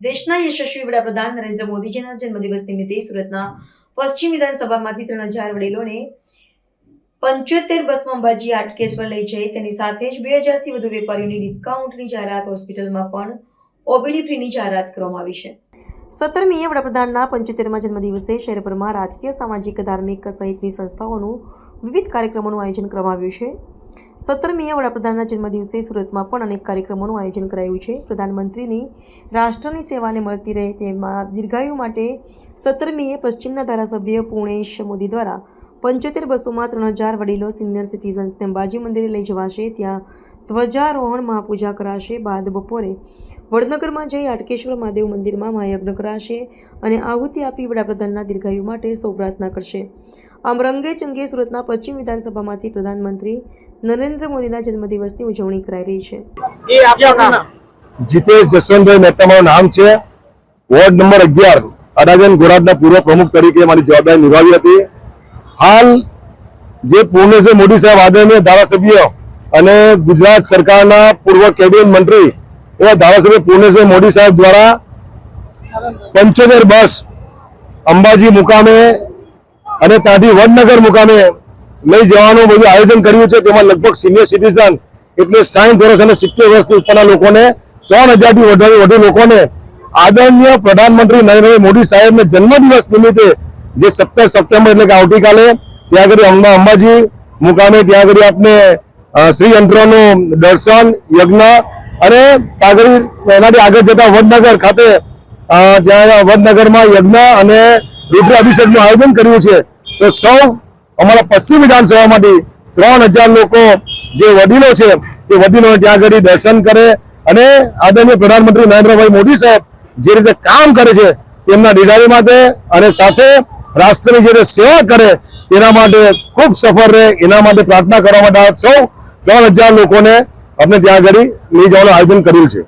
દેશના યશસ્વી વડાપ્રધાન નરેન્દ્ર મોદીજીના જન્મદિવસ નિમિત્તે સુરતના પશ્ચિમ વિધાનસભામાંથી ત્રણ હજાર વડીલોને પંચોતેર બસમાં અંબાજી આટકેશ્વર લઈ જઈ તેની સાથે જ બે હજારથી વધુ વેપારીઓની ડિસ્કાઉન્ટની જાહેરાત હોસ્પિટલમાં પણ ઓપીડી ફ્રીની જાહેરાત કરવામાં આવી છે. સત્તરમીએ વડાપ્રધાનના પંચોતેરમાં જન્મદિવસે શહેરભરમાં રાજકીય, સામાજિક, ધાર્મિક સહિતની સંસ્થાઓનું વિવિધ કાર્યક્રમોનું આયોજન કરવામાં આવ્યું છે. સત્તરમીએ વડાપ્રધાનના જન્મદિવસે સુરતમાં પણ અનેક કાર્યક્રમોનું આયોજન કરાયું છે. પ્રધાનમંત્રીની રાષ્ટ્રની સેવાને મળતી રહે તેમાં દીર્ઘાયુ માટે સત્તરમીએ પશ્ચિમના ધારાસભ્ય પૂર્ણેશ મોદી દ્વારા પંચોતેર બસોમાં ત્રણ હજાર વડીલો સિનિયર સિટીઝન્સને અંબાજી મંદિરે લઈ જવાશે. ત્યાં ધ્વજારોહણ પૂજા કરાશે બાદ બપોરે વડનગરમાં જઈ હાટકેશ્વર મહાદેવ મંદિરમાં મહાયજ્ઞ કરાશે અને આહુતિ આપી વડાપ્રધાનના દીર્ઘાયુ માટે સૌ પ્રાર્થના કરશે. આમ રંગે ચંગે સુરતના પશ્ચિમ વિધાનસભામાંથી પ્રધાનમંત્રી નરેન્દ્ર મોદીના જન્મદિવસની ઉજવણી કરાઈ રહી છે. એ આપનું નામ? જીતેશ જસવંતભાઈ મહેતા મારું નામ છે. વોર્ડ નંબર અગિયાર અડાજન ગોરાટના પૂર્વ પ્રમુખ તરીકે મારી જવાબદારી નિભાવી હતી. હાલ જે પૂર્ણેશભાઈ મોદી સાહેબ આદરણીય ધારાસભ્ય અને ગુજરાત સરકારના પૂર્વ કેબિનેટ મંત્રી એવા ધારાસભ્ય પૂર્ણેશભાઈ મોદી સાહેબ દ્વારા પંચોતેર બસ અંબાજી મુકામે અને ત્યાંથી વડનગર મુકામે લઈ જવાનું બધું આયોજન કર્યું છે. તેમાં લગભગ સિનિયર સિટીઝન એટલે સાઈઠ વર્ષ અને સિત્તેર વર્ષથી ઉપરના લોકોને ત્રણ હજારથી વધુ લોકોને આદરણીય પ્રધાનમંત્રી નરેન્દ્ર મોદી સાહેબને જન્મદિવસ નિમિત્તે જે સત્તર સપ્ટેમ્બર એટલે કે આવતીકાલે, ત્યાં આગળ અંબા અંબાજી મુકામે, ત્યાં આગળ આપને શ્રી યંત્રોનું દર્શન, યજ્ઞ અને આગળ એનાથી આગળ જતા વડનગર ખાતે ત્યાં વડનગરમાં યજ્ઞ અને રુદ્ર અભિષેકનું આયોજન કર્યું છે. તો સૌ અમારા પશ્ચિમ વિધાનસભામાંથી ત્રણ હજાર લોકો જે વડીલો છે, તે વડીલો ત્યાં આગળ દર્શન કરે અને આદરણીય પ્રધાનમંત્રી નરેન્દ્રભાઈ મોદી સાહેબ જે રીતે કામ કરે છે, તેમના દીદારી માટે અને સાથે રાષ્ટ્રની જે સેવા કરે, તેના માટે ખૂબ સફળ રહે, એના માટે પ્રાર્થના કરવા માટે સૌ ત્રણ હજાર લોકોને આપણે ત્યાં આગળ લઈ જવાનું આયોજન કર્યું છે.